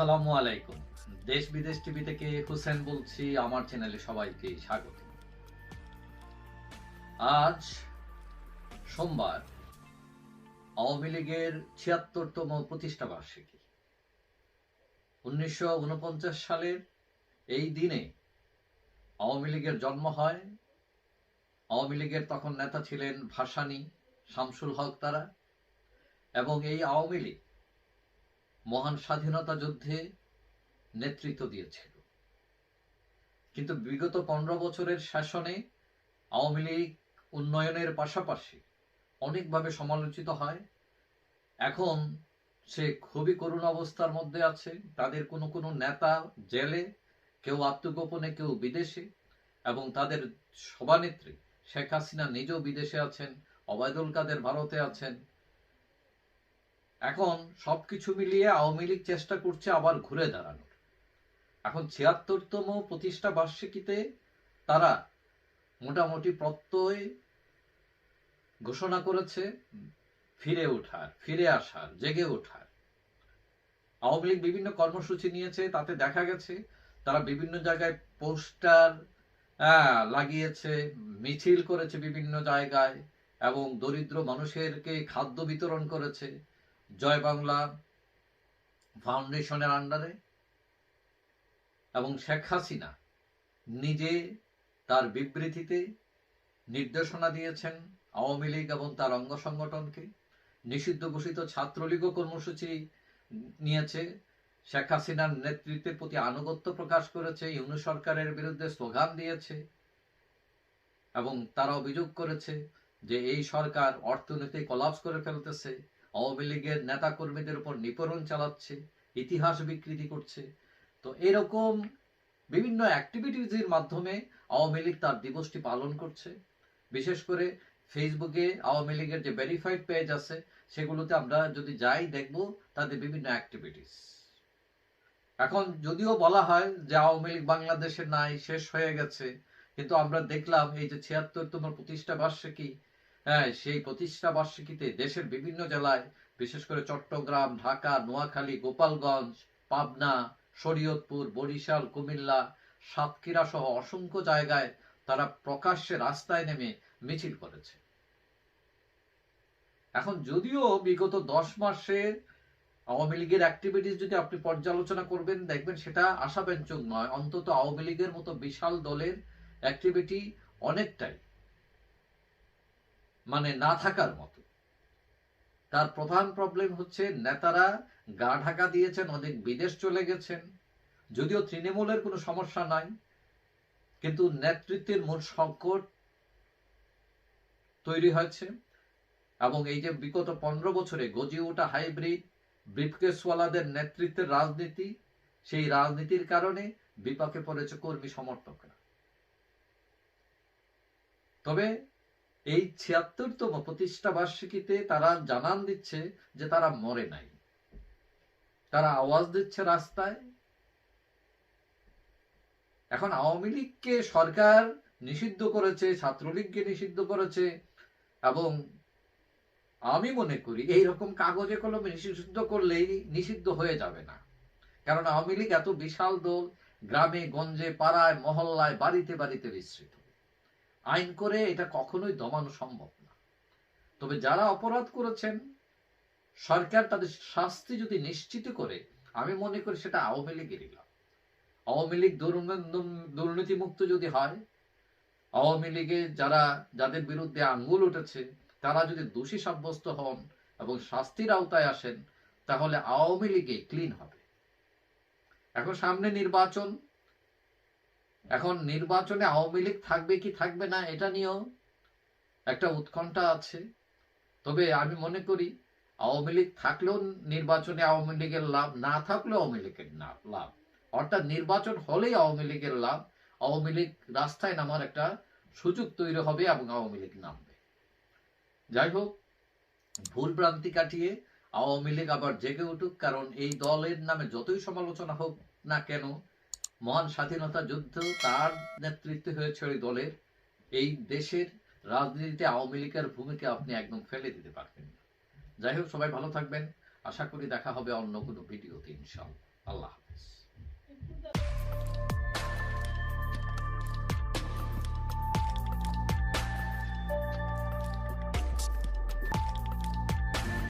আসসালামু আলাইকুম। দেশ বিদেশ টিভি থেকে হুসেন বলছি, আমার চ্যানেলে সবাইকে স্বাগত। আজ সোমবার, আওয়ামী লীগের ছিয়াত্তরতম প্রতিষ্ঠা বার্ষিকী। উনিশশো উনপঞ্চাশ সালের এই দিনে আওয়ামী লীগের জন্ম হয়। আওয়ামী লীগের তখন নেতা ছিলেন ভাসানী, শামসুল হক তারা, এবং এই আওয়ামী লীগ মহান স্বাধীনতা যুদ্ধে নেতৃত্ব দিয়েছিল। কিন্তু বিগত পনেরো বছরের শাসনে আওয়ামী লীগ উন্নয়নের পাশাপাশি অনেকভাবে সমালোচিত হয়। এখন সে খুবই করুণ অবস্থার মধ্যে আছে। তাদের কোনো কোনো নেতা জেলে, কেউ আত্মগোপনে, কেউ বিদেশে, এবং তাদের সভানেত্রী শেখ হাসিনা নিজেও বিদেশে আছেন, অবায়দুল কাদের ভারতে আছেন। এখন সবকিছু মিলিয়ে আওয়ামী লীগ চেষ্টা করছে আবার ঘুরে দাঁড়ানোর। এখন ছিয়াত্তরতম প্রতিষ্ঠা বার্ষিকীতে তারা মোটামুটি প্রত্যয় ঘোষণা করেছে, ফিরে ওঠার, ফিরে আসার, জেগে ওঠার। আওয়ামী লীগ বিভিন্ন কর্মসূচি নিয়েছে, তাতে দেখা গেছে তারা বিভিন্ন জায়গায় পোস্টার লাগিয়েছে, মিছিল করেছে বিভিন্ন জায়গায় এবং দরিদ্র মানুষেরকে খাদ্য বিতরণ করেছে। জয় বাংলা ফাউন্ডেশনের আন্ডারে এবং শেখ হাসিনা নিজে তার বিবৃতিতে নির্দেশনা দিয়েছেন আওয়ামী লীগ এবং তার অঙ্গ সংগঠনকে। নিষিদ্ধ ঘোষিত ছাত্রলীগও কর্মসূচি নিয়েছে। শেখ হাসিনার নেতৃত্বের প্রতি আনুগত্য প্রকাশ করেছে, ইউনু সরকারের বিরুদ্ধে স্লোগান দিয়েছে এবং তারা অভিযোগ করেছে যে এই সরকার অর্থনীতি কলাপস করে ফেলতেছে। আওয়ামী লীগের নেতা কর্মীদের উপর নিপরণ চালাচ্ছে, ইতিহাস বিকৃতি করছে। তো এরকম বিভিন্ন অ্যাক্টিভিটিজের মাধ্যমে আওয়ামী লীগ তার দিবসটি পালন করছে। বিশেষ করে ফেসবুকে আওয়ামী লীগের যে ভেরিফাইড পেজ আছে, সেগুলোতে আমরা যদি যাই দেখব তাদের বিভিন্ন অ্যাক্টিভিটিস এখন যদিও বলা হয় যে আওয়ামী লীগ বাংলাদেশে নাই, শেষ হয়ে গেছে, কিন্তু আমরা দেখলাম এই যে ছিয়াত্তরতম প্রতিষ্ঠা বার্ষিকী সেই প্রতিষ্ঠা বার্ষিকীতে দেশের বিভিন্ন জেলায়, বিশেষ করে চট্টগ্রাম, ঢাকা, নোয়াখালী, গোপালগঞ্জ, পাবনা, শরীয়তপুর, বরিশাল, কুমিল্লা, সাতক্ষীরা সহ অসংখ্য জায়গায় তারা প্রকাশ্যে রাস্তায় নেমে মিছিল করেছে। এখন যদিও বিগত দশ মাসের আওয়ামী লীগের অ্যাক্টিভিটিস যদি আপনি পর্যালোচনা করবেন, দেখবেন সেটা আশাব্যঞ্জক নয়। অন্তত আওয়ামী লীগের মতো বিশাল দলের অ্যাক্টিভিটি অনেকটাই। মানে না থাকার মতো। তার প্রধান প্রবলেম হচ্ছে নেতারা গা ঢাকা দিয়েছেন, অনেক বিদেশ চলে গেছেন। যদিও তৃণমূলের কোনো সমস্যা নাই, কিন্তু নেতৃত্বের মূল সংকট তৈরি হয়েছে এবং এই যে বিগত পনেরো বছরে গজিয়ে ওঠা হাইব্রিড ব্রিফকেসওয়ালাদের নেতৃত্বের রাজনীতি, সেই রাজনীতির কারণে বিপাকে পড়েছে কর্মী সমর্থকরা। তবে এই ছিয়াত্তরতম প্রতিষ্ঠা বার্ষিকীতে তারা জানান দিচ্ছে যে তারা মরে নাই। তারা আওয়াজ দিচ্ছে রাস্তায়। এখন আওয়ামী লীগকে সরকার নিষিদ্ধ করেছে, ছাত্রলীগকে নিষিদ্ধ করেছে, এবং আমি মনে করি এই রকম কাগজে কলমে নিষিদ্ধ করলেই নিষিদ্ধ হয়ে যাবে না। কারণ আওয়ামী লীগ এত বিশাল দল, গ্রামে, গঞ্জে, পাড়ায়, মহল্লায়, বাড়িতে বাড়িতে বিস্তৃত। আইন করে এটা কখনোই দমানো সম্ভব না। তবে যারা অপরাধ করেছেন, সরকার তাদের শাস্তি যদি নিশ্চিত করে, আমি মনে করি সেটা আওয়ামী লীগেরই লাভ। আওয়ামী লীগ দুর্নীতি মুক্ত যদি হয়, আওয়ামী লীগে যারা, যাদের বিরুদ্ধে আঙ্গুল উঠেছে, তারা যদি দোষী সাব্যস্ত হন এবং শাস্তির আওতায় আসেন, তাহলে আওয়ামী লীগে ক্লিন হবে। এখন সামনে নির্বাচন এখন নির্বাচনে আওয়ামী লীগ থাকবে কি থাকবে না, এটা নিয়েও একটা উৎকণ্ঠা আছে। তবে আমি মনে করি, আওয়ামী লীগ থাকলেও নির্বাচনে আওয়ামী লীগের লাভ, না থাকলেও আওয়ামী লীগের না লাভ। অর্থাৎ নির্বাচন হলেই আওয়ামী লীগের লাভ, আওয়ামী লীগ রাস্তায় নামার একটা সুযোগ তৈরি হবে এবং আওয়ামী লীগ নামবে। যাই হোক, ভুল ভ্রান্তি কাটিয়ে আওয়ামী লীগ আবার জেগে উঠুক, কারণ এই দলের নামে যতই সমালোচনা হোক না কেন মহান স্বাধীনতা যুদ্ধ তার নেতৃত্বে হয়েছে ওই দলের। এই দেশের রাজনীতিতে আওয়ামী লীগের ভূমিকা আপনি একদম ফেলে দিতে পারবেন যাই হোক, সবাই ভালো থাকবেন। আশা করি দেখা হবে অন্য কোনো ভিডিওতে ইনশাল্লাহ আল্লাহ